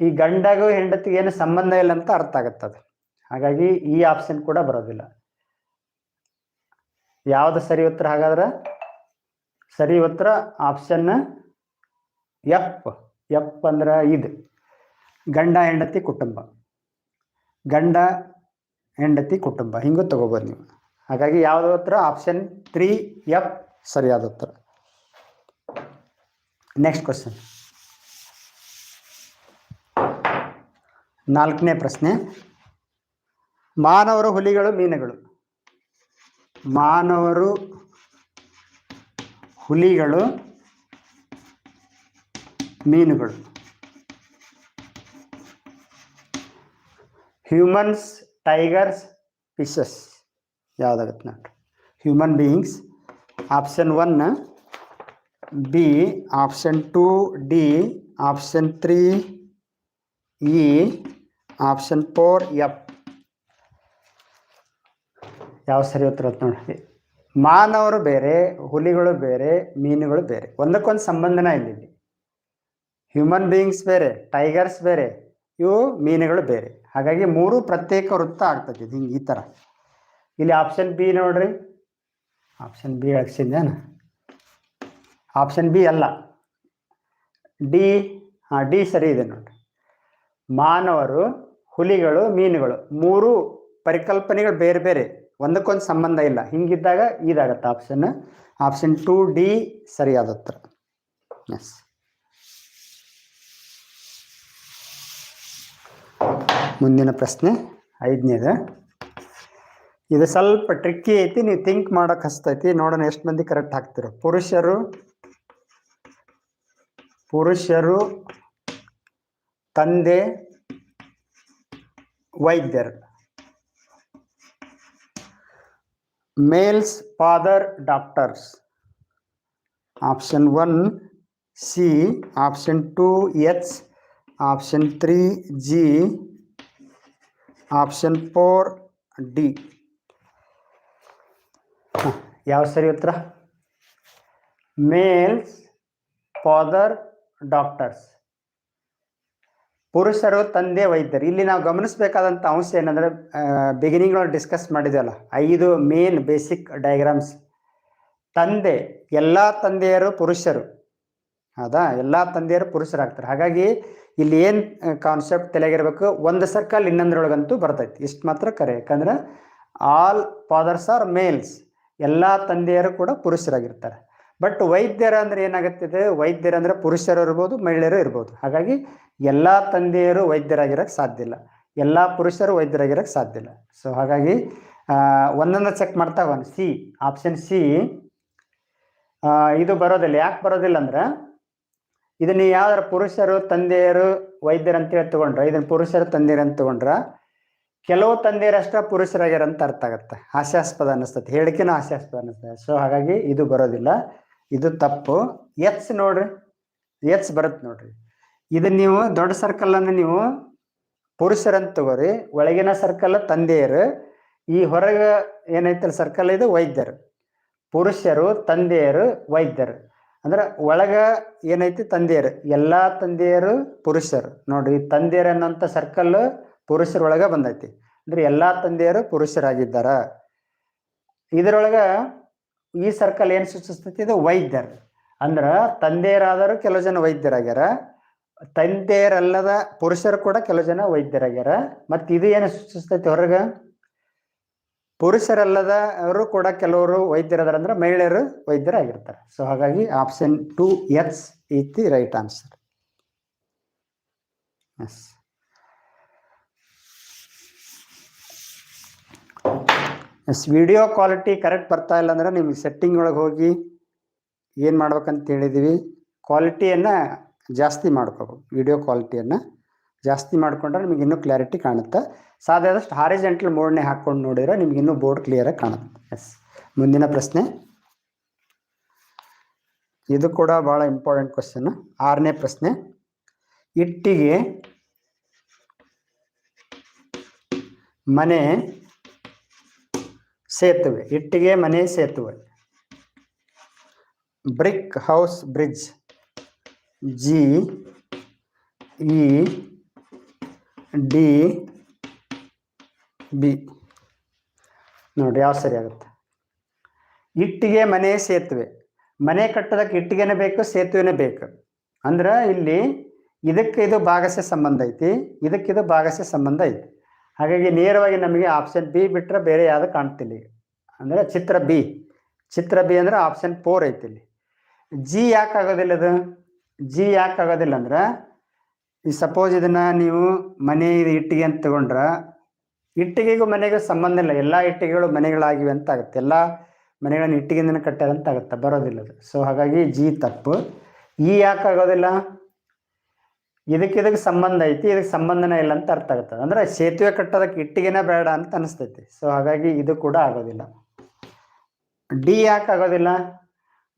ಈ ಗಂಡಗೂ ಹೆಂಡತಿಗೆ ಏನು ಸಂಬಂಧ ಇಲ್ಲ ಅಂತ ಅರ್ಥ ಆಗತ್ತದು ಹಾಗಾಗಿ ಈ ಆಪ್ಷನ್ ಕೂಡ ಬರೋದಿಲ್ಲ. ಯಾವ್ದು ಸರಿ ಉತ್ತರ ಹಾಗಾದ್ರೆ? ಸರಿ ಉತ್ತರ ಆಪ್ಷನ್ ಎಫ್ ಎಫ್ ಅಂದ್ರೆ ಇದು. ಗಂಡ, ಹೆಂಡತಿ, ಕುಟುಂಬ. ಗಂಡ, ಹೆಂಡತಿ, ಕುಟುಂಬ. ಹಿಂಗೂ ತಗೋಬೋದು ನೀವು. ಹಾಗಾಗಿ ಯಾವ್ದು ಉತ್ತರ? ಆಪ್ಷನ್ ತ್ರೀ ಎಫ್ ಸರಿಯಾದ ಉತ್ತರ. ನೆಕ್ಸ್ಟ್ ಕ್ವಶನ್ ನಾಲ್ಕನೇ ಪ್ರಶ್ನೆ. ಮಾನವರು ಹುಲಿಗಳು, ಮೀನುಗಳು. ಮಾನವರು, ಹುಲಿಗಳು, ಮೀನುಗಳು. ಹ್ಯೂಮನ್ಸ್ ಟೈಗರ್ಸ್ ಫಿಶಸ್ ಯಾವ್ದಾಗತ್ತೆ ನೋಡ್ರಿ. Human beings option one B option two D option three E option four F ಯಾವ ಸರಿ ಉತ್ತರ ನೋಡಿ. ಮಾನವರು ಬೇರೆ, ಹುಲಿಗಳು ಬೇರೆ, ಮೀನುಗಳು ಬೇರೆ. ಒಂದಕ್ಕೊಂದು ಸಂಬಂಧನ ಇಲ್ಲ ಹ್ಯೂಮನ್ ಬೀಯಿಂಗ್ಸ್ ಬೇರೆ ಟೈಗರ್ಸ್ ಬೇರೆ, ಇವು ಮೀನುಗಳು ಬೇರೆ. ಹಾಗಾಗಿ ಮೂರು ಪ್ರತ್ಯೇಕ ವೃತ್ತ ಆಗ್ತದೆ ಹಿಂಗೆ ಈ ಥರ ಇಲ್ಲಿ ಆಪ್ಷನ್ ಬಿ ನೋಡ್ರಿ. ಆಪ್ಷನ್ ಬಿ ಹಾಕ್ಸಿದ್ದೇನ ಆಪ್ಷನ್ ಬಿ ಅಲ್ಲ. ಡಿ ಹಾಂ ಡಿ ಸರಿ ಇದೆ ನೋಡ್ರಿ. ಮಾನವರು, ಹುಲಿಗಳು, ಮೀನುಗಳು ಮೂರು ಪರಿಕಲ್ಪನೆಗಳು ಬೇರೆ ಬೇರೆ. ಒಂದಕ್ಕೊಂದು ಸಂಬಂಧ ಇಲ್ಲ. ಹಿಂಗಿದ್ದಾಗ ಇದಾಗತ್ತೆ ಆಪ್ಷನ್ ಆಪ್ಷನ್ ಟು ಡಿ ಸರಿಯಾದ ಉತ್ತರ. ಎಸ್ ಮುಂದಿನ ಪ್ರಶ್ನೆ ಐದನೇದು ಇದು. ಸ್ವಲ್ಪ ಟ್ರಿಕ್ಕಿ ಐತಿ, ನೀವು ಥಿಂಕ್ ಮಾಡೋಕೆ ಹಸ್ತೈತಿ ನೋಡೋಣ ಎಷ್ಟು ಮಂದಿ ಕರೆಕ್ಟ್ ಹಾಕ್ತಿರೋ. ಪುರುಷರು ಪುರುಷರು, ತಂದೆ, ವೈದ್ಯರು. Males father doctors option one C option two H option three G option four D ಯಾವ ಸರಿ ಉತ್ತರ ಮೇಲ್ಸ್ ಫಾದರ್ ಡಾಕ್ಟರ್ಸ್ ಪುರುಷರು ತಂದೆ ವೈದ್ಯರು. ಇಲ್ಲಿ ನಾವು ಗಮನಿಸಬೇಕಾದಂಥ ಅಂಶ ಏನಂದ್ರೆ ಬಿಗಿನಿಂಗ್ ಒಳಗೆ ಡಿಸ್ಕಸ್ ಮಾಡಿದ್ವಲ್ಲ, ಐದು ಮೇನ್ ಬೇಸಿಕ್ ಡಯಾಗ್ರಾಮ್ಸ್ ತಂದೆ, ಎಲ್ಲ ತಂದೆಯರು ಪುರುಷರು. ಹೌದಾ? ಎಲ್ಲ ತಂದೆಯರು ಪುರುಷರಾಗ್ತಾರೆ. ಹಾಗಾಗಿ ಇಲ್ಲಿ ಏನು ಕಾನ್ಸೆಪ್ಟ್ ತಲೆಗಿರ್ಬೇಕು ಒಂದು ಸರ್ಕಲ್ ಇನ್ನೊಂದ್ರೊಳಗಂತೂ ಬರ್ತೈತಿ. ಇಷ್ಟು ಮಾತ್ರ ಕರೆ. ಯಾಕಂದ್ರೆ ಆಲ್ ಫಾದರ್ಸ್ ಆರ್ ಮೇಲ್ಸ್ ಎಲ್ಲ ತಂದೆಯರು ಕೂಡ ಪುರುಷರಾಗಿರ್ತಾರೆ. ಬಟ್ ವೈದ್ಯರ ಅಂದ್ರೆ ಏನಾಗುತ್ತಿದೆ? ವೈದ್ಯರು ಅಂದ್ರೆ ಪುರುಷರು ಇರ್ಬೋದು, ಮಹಿಳೆಯರು ಇರ್ಬೋದು. ಹಾಗಾಗಿ ಎಲ್ಲ ತಂದೆಯರು ವೈದ್ಯರಾಗಿರಕ್ಕೆ ಸಾಧ್ಯ ಇಲ್ಲ. ಎಲ್ಲ ಪುರುಷರು ವೈದ್ಯರಾಗಿರಕ್ಕೆ ಸಾಧ್ಯ ಇಲ್ಲ. ಸೊ ಹಾಗಾಗಿ ಒಂದೊಂದು ಚೆಕ್ ಮಾಡ್ತಾ ಒಂದು ಸಿ ಆಪ್ಷನ್ ಸಿ ಇದು ಬರೋದಿಲ್ಲ. ಯಾಕೆ ಬರೋದಿಲ್ಲ ಅಂದ್ರೆ, ಇದನ್ನ ಯಾವ್ದಾರ ಪುರುಷರು, ತಂದೆಯರು, ವೈದ್ಯರು ಅಂತೇಳಿ ತಗೊಂಡ್ರ, ಇದನ್ನ ಪುರುಷರು, ತಂದೆಯರು ಅಂತ ತಗೊಂಡ್ರ, ಕೆಲವು ತಂದೆಯರಷ್ಟೇ ಪುರುಷರಾಗ್ಯಾರ ಅಂತ ಅರ್ಥ ಆಗತ್ತೆ. ಹಾಸ್ಯಾಸ್ಪದ ಅನ್ನಿಸ್ತದೆ ಹೇಳಿಕೆನೂ ಹಾಸ್ಯಾಸ್ಪದ ಅನ್ನಿಸ್ತದೆ ಸೊ ಹಾಗಾಗಿ ಇದು ಬರೋದಿಲ್ಲ. ಇದು ತಪ್ಪು. ಎಚ್ ನೋಡ್ರಿ. ಎಚ್ ಬರುತ್ತೆ ನೋಡ್ರಿ. ಇದು ನೀವು ದೊಡ್ಡ ಸರ್ಕಲ್ ಅನ್ನು ನೀವು ಪುರುಷರಂತ ತಗೋರಿ. ಒಳಗಿನ ಸರ್ಕಲ್ ತಂದೆಯರು. ಈ ಹೊರಗೆ ಏನೈತಲ್ಲ ಸರ್ಕಲ್ ಇದು? ವೈದ್ಯರು. ಪುರುಷರು, ತಂದೆಯರು, ವೈದ್ಯರು. ಅಂದ್ರೆ ಒಳಗ ಏನೈತಿ? ತಂದೆಯರು. ಎಲ್ಲಾ ತಂದೆಯರು ಪುರುಷರು. ನೋಡ್ರಿ ತಂದೆಯರು ಅನ್ನೋಂಥ ಸರ್ಕಲ್ ಪುರುಷರೊಳಗ ಬಂದೈತಿ. ಅಂದ್ರೆ ಎಲ್ಲಾ ತಂದೆಯರು ಪುರುಷರಾಗಿದ್ದಾರ. ಇದರೊಳಗ ಈ ಸರ್ಕಲ್ ಏನು ಸೂಚಿಸ್ತೈತಿ ಇದು ವೈದ್ಯರು. ಅಂದ್ರೆ ತಂದೆಯರಾದರೂ ಕೆಲವು ಜನ ವೈದ್ಯರಾಗ್ಯಾರ. ತಂದೆಯರಲ್ಲದ ಪುರುಷರು ಕೂಡ ಕೆಲವು ಜನ ವೈದ್ಯರಾಗ್ಯಾರ. ಮತ್ತು ಇದು ಏನು ಸೂಚಿಸ್ತೈತಿ ಹೊರಗ? ಪುರುಷರಲ್ಲದ ಅವರು ಕೂಡ ಕೆಲವರು ವೈದ್ಯರದಾರ ಅಂದ್ರೆ ಮಹಿಳೆಯರು ವೈದ್ಯರಾಗಿರ್ತಾರೆ. ಸೊ ಹಾಗಾಗಿ ಆಪ್ಷನ್ ಟು ಎಚ್ ಇತಿ right answer yes yes video quality correct ಬರ್ತಾ ಇಲ್ಲ ಅಂದ್ರೆ ನಿಮ್ಗೆ ಸೆಟ್ಟಿಂಗ್ ಒಳಗೆ ಹೋಗಿ ಏನು ಮಾಡ್ಬೇಕಂತ ಹೇಳಿದೀವಿ. ಕ್ವಾಲಿಟಿಯನ್ನು ಜಾಸ್ತಿ ಮಾಡ್ಕೋಬೇಕು. ವಿಡಿಯೋ ಕ್ವಾಲಿಟಿಯನ್ನು ಜಾಸ್ತಿ ಮಾಡಿಕೊಂಡ್ರೆ ನಿಮಗೆ ಇನ್ನೂ ಕ್ಲಾರಿಟಿ ಕಾಣುತ್ತೆ. ಸಾಧ್ಯ ಆದಷ್ಟು ಹಾರಿಜೆಂಟಲ್ ಮೋಡ್ನೇ ಹಾಕ್ಕೊಂಡು ನೋಡಿದ್ರೆ ನಿಮ್ಗೆ ಇನ್ನೂ ಬೋರ್ಡ್ ಕ್ಲಿಯರಾಗಿ ಕಾಣುತ್ತೆ. ಎಸ್ ಮುಂದಿನ ಪ್ರಶ್ನೆ. ಇದು ಕೂಡ ಭಾಳ ಇಂಪಾರ್ಟೆಂಟ್ ಕ್ವಶನ್ ಆರನೇ ಪ್ರಶ್ನೆ. ಇಟ್ಟಿಗೆ ಮನೆ ಸೇತುವೆ, ಇಟ್ಟಿಗೆ ಮನೆ ಸೇತುವೆ. Brick house bridge, G, E, D, B. ನೋಡಿ ಯಾವ ಸರಿ ಆಗುತ್ತೆ. ಇಟ್ಟಿಗೆ ಮನೆ ಸೇತುವೆ. ಮನೆ ಕಟ್ಟೋದಕ್ಕೆ ಇಟ್ಟಿಗೆನೇ ಬೇಕು, ಸೇತುವೆನೇ ಬೇಕು. ಅಂದ್ರೆ ಇಲ್ಲಿ ಇದಕ್ಕೆ ಇದು ಭಾಗಸ್ಯ ಸಂಬಂಧ ಐತಿ ಇದಕ್ಕಿದು ಭಾಗಸ್ಯ ಸಂಬಂಧ ಐತಿ. ಹಾಗಾಗಿ ನೇರವಾಗಿ ನಮಗೆ ಆಪ್ಷನ್ ಬಿ ಬಿಟ್ಟರೆ ಬೇರೆ ಯಾವುದು ಕಾಣ್ತಿಲ್ಲ ಅಂದರೆ ಚಿತ್ರ ಬಿ ಚಿತ್ರ ಬಿ ಅಂದ್ರೆ ಆಪ್ಷನ್ ಫೋರ್ ಐತಿ ಇಲ್ಲಿ. ಜಿ ಯಾಕೆ ಆಗೋದಿಲ್ಲ ಅದು ಜಿ ಯಾಕೆ ಆಗೋದಿಲ್ಲ ಅಂದ್ರೆ, ಈ ಸಪೋಸ್ ಇದನ್ನ ನೀವು ಮನೆ ಇಟ್ಟಿಗೆ ಅಂತ ತಗೊಂಡ್ರೆ, ಇಟ್ಟಿಗೆಗೂ ಮನೆಗೂ ಸಂಬಂಧ ಇಲ್ಲ. ಎಲ್ಲ ಇಟ್ಟಿಗೆಗಳು ಮನೆಗಳಾಗಿವೆ ಅಂತ ಆಗುತ್ತೆ. ಎಲ್ಲ ಮನೆಗಳನ್ನು ಇಟ್ಟಿಗೆಯಿಂದ ಕಟ್ಟ್ಯಾರ ಅಂತ ಆಗುತ್ತೆ. ಬರೋದಿಲ್ಲ ಅದು. ಸೊ ಹಾಗಾಗಿ ಜಿ ತಪ್ಪು. ಈ ಯಾಕೆ ಆಗೋದಿಲ್ಲ? ಇದಕ್ಕೆ ಇದಕ್ಕೆ ಸಂಬಂಧ ಐತಿ, ಇದಕ್ಕೆ ಸಂಬಂಧನೇ ಇಲ್ಲ ಅಂತ ಅರ್ಥ ಆಗುತ್ತದೆ. ಅಂದ್ರೆ ಸೇತುವೆ ಕಟ್ಟೋದಕ್ಕೆ ಇಟ್ಟಿಗೆನೇ ಬೇಡ ಅಂತ ಅನಿಸ್ತೈತಿ. ಸೊ ಹಾಗಾಗಿ ಇದು ಕೂಡ ಆಗೋದಿಲ್ಲ. ಡಿ ಯಾಕೆ ಆಗೋದಿಲ್ಲ?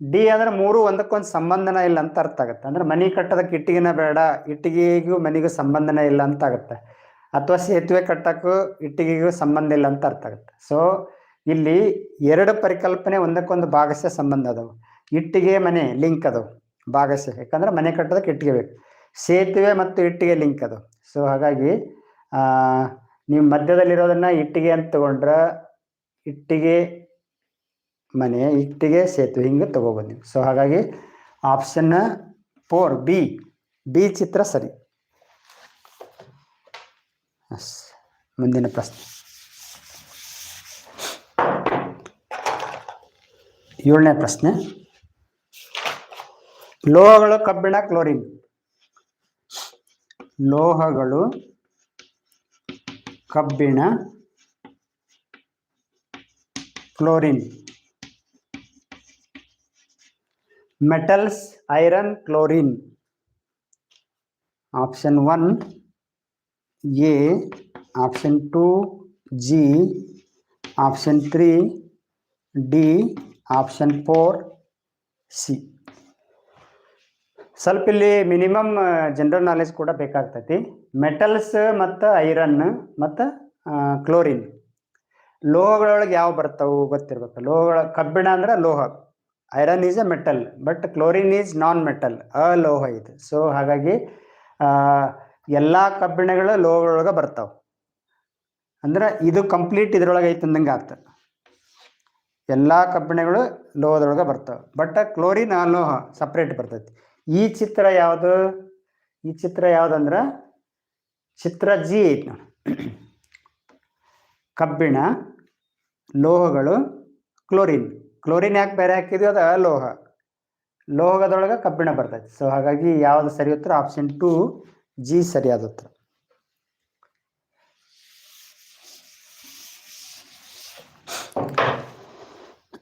ಡಿ ಅಂದ್ರೆ ಮೂರು ಒಂದಕ್ಕೊಂದು ಸಂಬಂಧನೇ ಇಲ್ಲ ಅಂತ ಅರ್ಥ ಆಗುತ್ತೆ. ಅಂದ್ರೆ ಮನೆ ಕಟ್ಟೋದಕ್ಕೆ ಇಟ್ಟಿಗೆನೇ ಬೇಡ, ಇಟ್ಟಿಗೆಗೂ ಮನೆಗೂ ಸಂಬಂಧನೇ ಇಲ್ಲ ಅಂತ ಆಗುತ್ತೆ. ಅಥವಾ ಸೇತುವೆ ಕಟ್ಟಕ್ಕೂ ಇಟ್ಟಿಗೆಗೂ ಸಂಬಂಧ ಇಲ್ಲ ಅಂತ ಅರ್ಥ ಆಗುತ್ತೆ. ಸೊ ಇಲ್ಲಿ ಎರಡು ಪರಿಕಲ್ಪನೆ ಒಂದಕ್ಕೊಂದು ಭಾಗಸ್ಯ ಸಂಬಂಧ ಅದಾವೆ. ಇಟ್ಟಿಗೆ, ಮನೆ, ಲಿಂಕ್ ಅದಾವು ಭಾಗಸ್ಯ ಯಾಕಂದ್ರೆ ಮನೆ ಕಟ್ಟೋದಕ್ಕೆ ಇಟ್ಟಿಗೆ ಬೇಕು. ಸೇತುವೆ ಮತ್ತು ಇಟ್ಟಿಗೆ ಲಿಂಕ್ ಅದು. ಸೊ ಹಾಗಾಗಿ ನೀವು ಮಧ್ಯದಲ್ಲಿರೋದನ್ನ ಇಟ್ಟಿಗೆ ಅಂತ ತಗೊಂಡ್ರ ಇಟ್ಟಿಗೆ ಮನೆ, ಇಟ್ಟಿಗೆ ಸೇತುವೆ ಹಿಂಗೆ ತಗೋಬೋದು ನೀವು. ಸೊ ಹಾಗಾಗಿ ಆಪ್ಷನ್ ಫೋರ್ ಬಿ ಬಿ ಚಿತ್ರ ಸರಿ. ಮುಂದಿನ ಪ್ರಶ್ನೆ. ಏಳನೇ ಪ್ರಶ್ನೆ. ಲೋಹಗಳು ಕಬ್ಬಿಣ ಕ್ಲೋರಿನ್. ಲೋಹಗಳು ಕಬ್ಬಿಣ chlorine metals iron chlorine option one A option two G option three D option four C ಸ್ವಲ್ಪ ಇಲ್ಲಿ ಮಿನಿಮಮ್ ಜನರಲ್ ನಾಲೆಜ್ ಕೂಡ ಬೇಕಾಗ್ತೈತಿ. ಮೆಟಲ್ಸ್ ಮತ್ತು ಐರನ್ ಮತ್ತು ಕ್ಲೋರಿನ್ ಲೋಹಗಳೊಳಗೆ ಯಾವ ಬರ್ತಾವು ಗೊತ್ತಿರ್ಬೇಕು. ಲೋಹಗಳ, ಕಬ್ಬಿಣ ಅಂದ್ರೆ ಲೋಹ. Iron is a metal but chlorine is non metal ಅಲೋಹ ಇದು. ಸೊ ಹಾಗಾಗಿ ಎಲ್ಲ ಕಬ್ಬಿಣಗಳು ಲೋಹಗಳೊಳಗೆ ಬರ್ತಾವೆ. ಅಂದ್ರೆ ಇದು ಕಂಪ್ಲೀಟ್ ಇದ್ರೊಳಗೆ ಐತೆ ಅಂದಂಗೆ ಆಗ್ತದೆ. ಎಲ್ಲ ಕಬ್ಬಿಣಗಳು ಲೋಹದೊಳಗೆ ಬರ್ತಾವೆ. ಬಟ್ ಕ್ಲೋರಿನ್ ಲೋಹ ಸಪ್ರೇಟ್ ಬರ್ತೈತಿ. ಈ ಚಿತ್ರ ಯಾವುದು? ಈ ಚಿತ್ರ ಯಾವುದಂದ್ರೆ ಚಿತ್ರ ಜಿ ಐತಿ ನೋಡಿ. ಕಬ್ಬಿಣ, ಲೋಹಗಳು, ಕ್ಲೋರಿನ್. ಕ್ಲೋರಿನ್ ಯಾಕೆ ಬೇರೆ ಹಾಕಿದ್ವಿ? ಅದು ಲೋಹ. ಲೋಹದೊಳಗೆ ಕಬ್ಬಿಣ ಬರ್ತೈತಿ. ಸೊ ಹಾಗಾಗಿ ಯಾವ್ದು ಸರಿ ಉತ್ತರ? ಆಪ್ಷನ್ ಟು ಜಿ ಸರಿಯಾದ ಉತ್ತರ.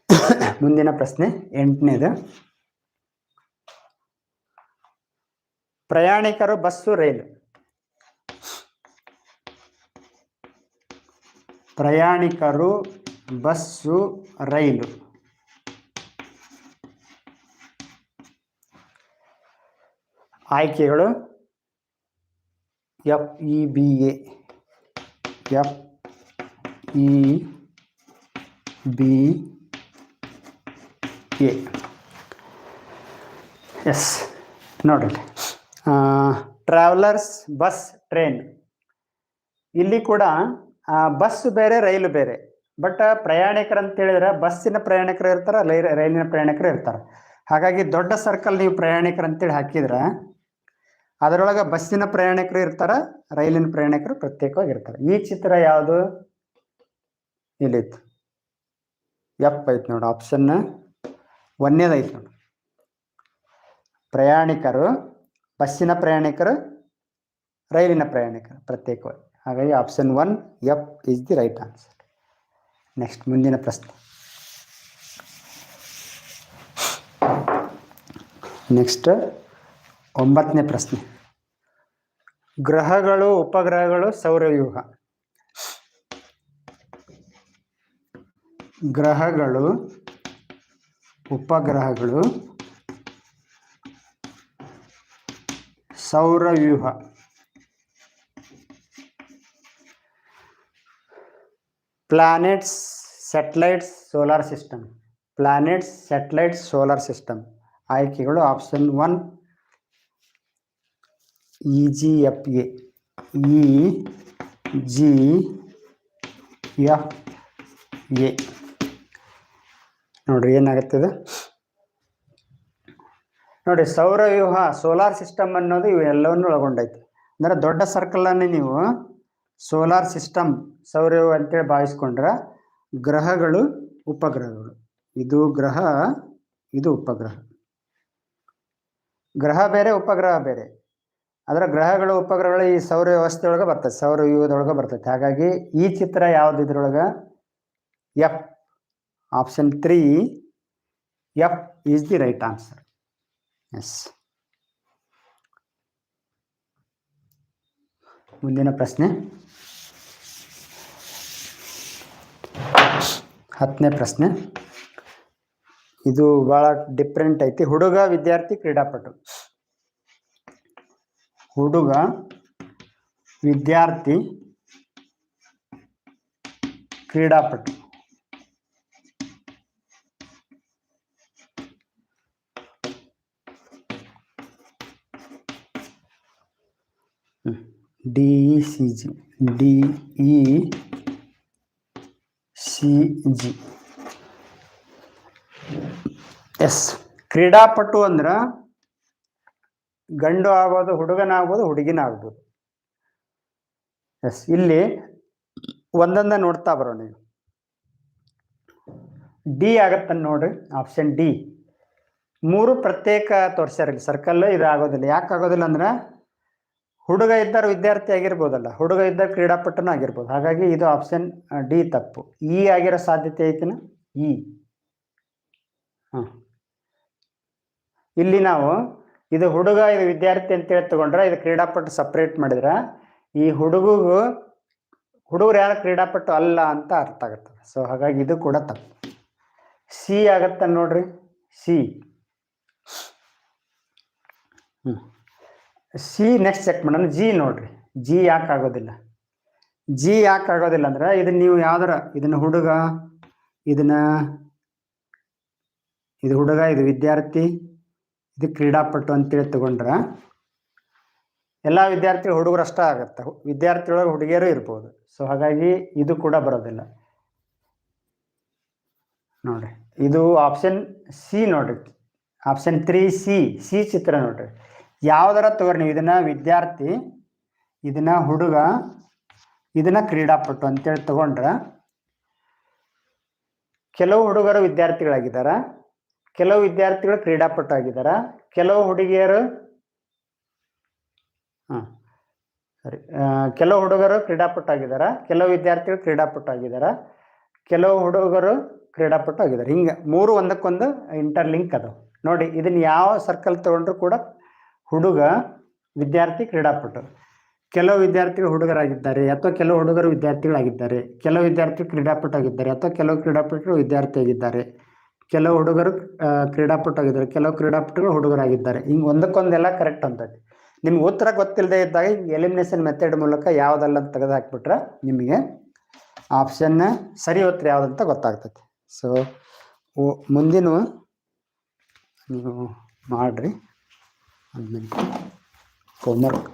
ಮುಂದಿನ ಪ್ರಶ್ನೆ ಎಂಟನೇದು. ಪ್ರಯಾಣಿಕರು ಬಸ್ಸು ರೈಲು? ಪ್ರಯಾಣಿಕರು ಬಸ್ಸು ರೈಲು? ಆಯ್ಕೆಗಳು F E B A F E B A yes ನೋಡ್ರಿ. ಟ್ರಾವೆಲರ್ಸ್ ಬಸ್ ಟ್ರೈನ್ ಇಲ್ಲಿ ಕೂಡ ಬಸ್ ಬೇರೆ, ರೈಲು ಬೇರೆ. ಬಟ್ ಪ್ರಯಾಣಿಕರು ಅಂತ ಹೇಳಿದ್ರೆ ಬಸ್ಸಿನ ಪ್ರಯಾಣಿಕರು ಇರ್ತಾರೆ ರೈಲಿನ ಪ್ರಯಾಣಿಕರು ಇರ್ತಾರೆ. ಹಾಗಾಗಿ ದೊಡ್ಡ ಸರ್ಕಲ್ ನೀವು ಪ್ರಯಾಣಿಕರು ಅಂತೇಳಿ ಹಾಕಿದ್ರೆ, ಅದರೊಳಗೆ ಬಸ್ಸಿನ ಪ್ರಯಾಣಿಕರು ಇರ್ತಾರೆ, ರೈಲಿನ ಪ್ರಯಾಣಿಕರು ಪ್ರತ್ಯೇಕವಾಗಿ ಇರ್ತಾರೆ ಈ ಚಿತ್ರ ಯಾವುದು? ಇಲ್ಲಿತ್ತು. ಎಪ್ ಐತೆ ನೋಡಿ ಆಪ್ಷನ್ ಒಂದೇದೈತೆ ನೋಡಿ. ಪ್ರಯಾಣಿಕರು ಬಸ್ಸಿನ ಪ್ರಯಾಣಿಕರು, ರೈಲಿನ ಪ್ರಯಾಣಿಕರು ಪ್ರತ್ಯೇಕವಾಗಿ. ಹಾಗಾಗಿ option one F is the right answer next ಮುಂದಿನ ಪ್ರಶ್ನೆ. ನೆಕ್ಸ್ಟ್ ಒಂಬತ್ತನೇ ಪ್ರಶ್ನೆ. ಗ್ರಹಗಳು, ಉಪಗ್ರಹಗಳು, ಸೌರವ್ಯೂಹ. ಗ್ರಹಗಳು, ಉಪಗ್ರಹಗಳು ಸೌರವ್ಯೂಹ. Planets satellites solar system. Planets satellites solar system. ಆಯ್ಕೆಗಳು option one E G F A E G F A ನೋಡ್ರಿ ಏನಾಗುತ್ತದೆ ನೋಡಿ ಸೌರವ್ಯೂಹ ಸೋಲಾರ್ ಸಿಸ್ಟಮ್ ಅನ್ನೋದು ಇವೆಲ್ಲವನ್ನು ಒಳಗೊಂಡೈತೆ. ಅಂದರೆ ದೊಡ್ಡ ಸರ್ಕಲನ್ನು ನೀವು ಸೋಲಾರ್ ಸಿಸ್ಟಮ್ ಸೌರವ್ಯೂಹ ಅಂತೇಳಿ ಭಾವಿಸ್ಕೊಂಡ್ರೆ ಗ್ರಹಗಳು, ಉಪಗ್ರಹಗಳು. ಇದು ಗ್ರಹ, ಇದು ಉಪಗ್ರಹ. ಗ್ರಹ ಬೇರೆ, ಉಪಗ್ರಹ ಬೇರೆ. ಅದರ ಗ್ರಹಗಳು, ಉಪಗ್ರಹಗಳು ಈ ಸೌರ ವ್ಯವಸ್ಥೆಯೊಳಗೆ ಬರ್ತದೆ, ಸೌರ ವ್ಯೂಹದೊಳಗೆ ಬರ್ತೈತೆ ಹಾಗಾಗಿ ಈ ಚಿತ್ರ ಯಾವ್ದು ಇದ್ರೊಳಗೆ? F option three F is the right answer yes ಮುಂದಿನ ಪ್ರಶ್ನೆ. ಹತ್ತನೇ ಪ್ರಶ್ನೆ. ಇದು ಭಾಳ ಡಿಫ್ರೆಂಟ್ ಐತಿ. ಹುಡುಗ, ವಿದ್ಯಾರ್ಥಿ, ಕ್ರೀಡಾಪಟು. ಹುಡುಗ, ವಿದ್ಯಾರ್ಥಿ, ಕ್ರೀಡಾಪಟು. D E C G D E C G yes ಕ್ರೀಡಾಪಟು ಅಂದ್ರೆ ಗಂಡು ಆಗ್ಬೋದು, ಹುಡುಗನ ಆಗ್ಬೋದು, ಹುಡುಗಿನ ಆಗ್ಬೋದು. ಎಸ್ ಇಲ್ಲಿ ಒಂದೊಂದ ನೋಡ್ತಾ ಬರೋಣ ನೀವು. ಡಿ ಆಗತ್ತ ನೋಡ್ರಿ ಆಪ್ಷನ್ ಡಿ ಮೂರು ಪ್ರತ್ಯೇಕ ತೋರ್ಸ್ಯಾರ ಸರ್ಕಲ್ ಇದು ಆಗೋದಿಲ್ಲ. ಯಾಕೆ ಆಗೋದಿಲ್ಲ ಅಂದ್ರೆ ಹುಡುಗ ಇದ್ದರೆ ವಿದ್ಯಾರ್ಥಿ ಆಗಿರ್ಬೋದಲ್ಲ, ಹುಡುಗ ಇದ್ದ ಕ್ರೀಡಾಪಟುನೂ ಆಗಿರ್ಬೋದು. ಹಾಗಾಗಿ ಇದು ಆಪ್ಷನ್ ಡಿ ತಪ್ಪು. ಇ ಆಗಿರೋ ಸಾಧ್ಯತೆ ಐತಿನ? ಇ ಹಾಂ. ಇಲ್ಲಿ ನಾವು ಇದು ಹುಡುಗ, ಇದು ವಿದ್ಯಾರ್ಥಿ ಅಂತೇಳಿ ತಗೊಂಡ್ರೆ ಇದು ಕ್ರೀಡಾಪಟು ಸಪ್ರೇಟ್ ಮಾಡಿದ್ರೆ ಈ ಹುಡುಗಗೂ, ಹುಡುಗರು ಯಾರು ಕ್ರೀಡಾಪಟು ಅಲ್ಲ ಅಂತ ಅರ್ಥ ಆಗುತ್ತೆ. ಸೊ ಹಾಗಾಗಿ ಇದು ಕೂಡ ತಪ್ಪು. ಸಿ ಆಗತ್ತ ನೋಡ್ರಿ. ಸಿ ಹ್ಞೂ ಸಿ ನೆಕ್ಸ್ಟ್ ಚೆಕ್ ಮಾಡೋಣ. ಜಿ ನೋಡ್ರಿ. ಜಿ ಯಾಕೆ ಆಗೋದಿಲ್ಲ? ಜಿ ಯಾಕೆ ಆಗೋದಿಲ್ಲ ಅಂದ್ರೆ ಇದನ್ನ ನೀವು ಯಾವ್ದಾರ ಇದನ್ನ ಹುಡುಗ, ಇದನ್ನ ಇದು ಹುಡುಗ, ಇದು ವಿದ್ಯಾರ್ಥಿ, ಇದು ಕ್ರೀಡಾಪಟು ಅಂತೇಳಿ ತಗೊಂಡ್ರ ಎಲ್ಲ ವಿದ್ಯಾರ್ಥಿಗಳು ಹುಡುಗರು ಅಷ್ಟೇ ಆಗತ್ತೆ. ವಿದ್ಯಾರ್ಥಿಯೊಳಗೆ ಹುಡುಗಿಯರು ಇರ್ಬೋದು. ಸೊ ಹಾಗಾಗಿ ಇದು ಕೂಡ ಬರೋದಿಲ್ಲ. ನೋಡ್ರಿ. ಇದು ಆಪ್ಷನ್ ಸಿ ನೋಡ್ರಿ. ಆಪ್ಷನ್ ತ್ರೀ ಸಿ ಸಿ ಚಿತ್ರ ನೋಡ್ರಿ. ಯಾವ್ದಾರ ತಗೋರಿ ನೀವು ಇದನ್ನ ವಿದ್ಯಾರ್ಥಿ, ಇದನ್ನ ಹುಡುಗ, ಇದನ್ನ ಕ್ರೀಡಾಪಟು ಅಂತೇಳಿ ತಗೊಂಡ್ರ. ಕೆಲವು ಹುಡುಗರು ವಿದ್ಯಾರ್ಥಿಗಳಾಗಿದ್ದಾರ, ಕೆಲವು ವಿದ್ಯಾರ್ಥಿಗಳು ಕ್ರೀಡಾಪಟು ಆಗಿದ್ದಾರ, ಕೆಲವು ಹುಡುಗಿಯರು, ಹಾಂ, ಸರಿ ಕೆಲವು ಹುಡುಗರು ಕ್ರೀಡಾಪಟು ಆಗಿದ್ದಾರೆ, ಕೆಲವು ವಿದ್ಯಾರ್ಥಿಗಳು ಕ್ರೀಡಾಪಟು ಆಗಿದ್ದಾರ, ಕೆಲವು ಹುಡುಗರು ಕ್ರೀಡಾಪಟು ಆಗಿದ್ದಾರೆ. ಹಿಂಗೆ ಮೂರು ಒಂದಕ್ಕೊಂದು ಇಂಟರ್ಲಿಂಕ್ ಅದು ನೋಡಿ, ಇದನ್ನ ಯಾವ ಸರ್ಕಲ್ ತಗೊಂಡ್ರು ಕೂಡ ಹುಡುಗ ವಿದ್ಯಾರ್ಥಿ ಕ್ರೀಡಾಪಟು. ಕೆಲವು ವಿದ್ಯಾರ್ಥಿಗಳು ಹುಡುಗರಾಗಿದ್ದಾರೆ ಅಥವಾ ಕೆಲವು ಹುಡುಗರು ವಿದ್ಯಾರ್ಥಿಗಳಾಗಿದ್ದಾರೆ. ಕೆಲವು ವಿದ್ಯಾರ್ಥಿಗಳು ಕ್ರೀಡಾಪಟು ಆಗಿದ್ದಾರೆ ಅಥವಾ ಕೆಲವು ಕ್ರೀಡಾಪಟುಗಳು ವಿದ್ಯಾರ್ಥಿಯಾಗಿದ್ದಾರೆ. ಕೆಲವು ಹುಡುಗರು ಆ, ಕ್ರೀಡಾಪಟು ಆಗಿದ್ದಾರೆ ಕೆಲವು ಕ್ರೀಡಾಪಟುಗಳು ಹುಡುಗರಾಗಿದ್ದಾರೆ. ಹಿಂಗೆ ಒಂದಕ್ಕೊಂದೆಲ್ಲ ಕರೆಕ್ಟ್ ಅಂತದ್ದು ನಿಮ್ಗೆ ಉತ್ತರ ಗೊತ್ತಿಲ್ಲದೆ ಇದ್ದಾಗ ಎಲಿಮಿನೇಷನ್ ಮೆಥಡ್ ಮೂಲಕ ಯಾವುದಲ್ಲ ಅಂತ ತೆಗೆದು ನಿಮಗೆ ಆಪ್ಷನ್ ಸರಿ ಉತ್ತರ ಯಾವುದಂತ ಗೊತ್ತಾಗ್ತೈತಿ ಸೊ ಮುಂದಿನ ನೀವು ಮಾಡಿರಿ. ಮಿನಿಟ್ ಹೋಮ್ವರ್ಕ್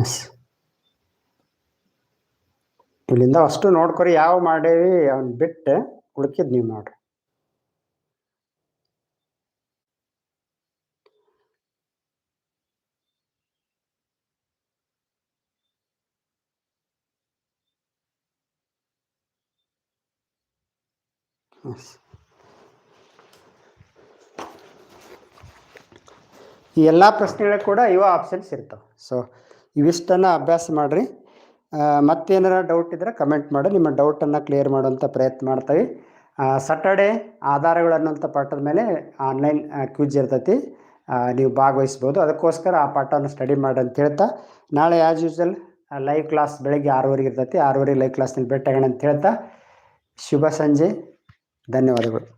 ಎಸ್ ಇಲ್ಲಿಂದ ಅಷ್ಟು ನೋಡ್ಕೊರಿ ಯಾವ ಮಾಡೇವಿ ಅವ್ನ ಬಿಟ್ಟು ಉಳ್ಕಿದ್ ನೀವು ನೋಡ್ರಿ. ಈ ಎಲ್ಲ ಪ್ರಶ್ನೆಗಳು ಕೂಡ ಇವ ಆಪ್ಷನ್ಸ್ ಇರ್ತವೆ. ಸೊ ಇವಿಷ್ಟನ್ನು ಅಭ್ಯಾಸ ಮಾಡಿರಿ. ಮತ್ತೇನಾರ ಡೌಟ್ ಇದ್ದರೆ ಕಮೆಂಟ್ ಮಾಡಿ. ನಿಮ್ಮ ಡೌಟನ್ನು ಕ್ಲಿಯರ್ ಮಾಡುವಂಥ ಪ್ರಯತ್ನ ಮಾಡ್ತೀವಿ. ಸಟರ್ಡೆ ಆಧಾರಗಳು ಅನ್ನೋಂಥ ಪಾಠದ ಮೇಲೆ ಆನ್ಲೈನ್ ಕ್ವಿಜ್ ಇರ್ತೈತಿ. ನೀವು ಭಾಗವಹಿಸ್ಬೋದು. ಅದಕ್ಕೋಸ್ಕರ ಆ ಪಾಠವನ್ನು ಸ್ಟಡಿ ಮಾಡಿ ಅಂತ ಹೇಳ್ತಾ. ನಾಳೆ ಆ್ಯಸ್ ಯೂಶಲ್ ಲೈವ್ ಕ್ಲಾಸ್ ಬೆಳಗ್ಗೆ ಆರೂವರೆಗೆ ಇರ್ತೈತಿ. ಆರೂವರೆಗೆ ಲೈವ್ ಕ್ಲಾಸ್ನಲ್ಲಿ ಭೇಟಿಯಾಗೋಣ ಅಂತ ಹೇಳ್ತಾ. ಶುಭ ಸಂಜೆ. ಧನ್ಯವಾದಗಳು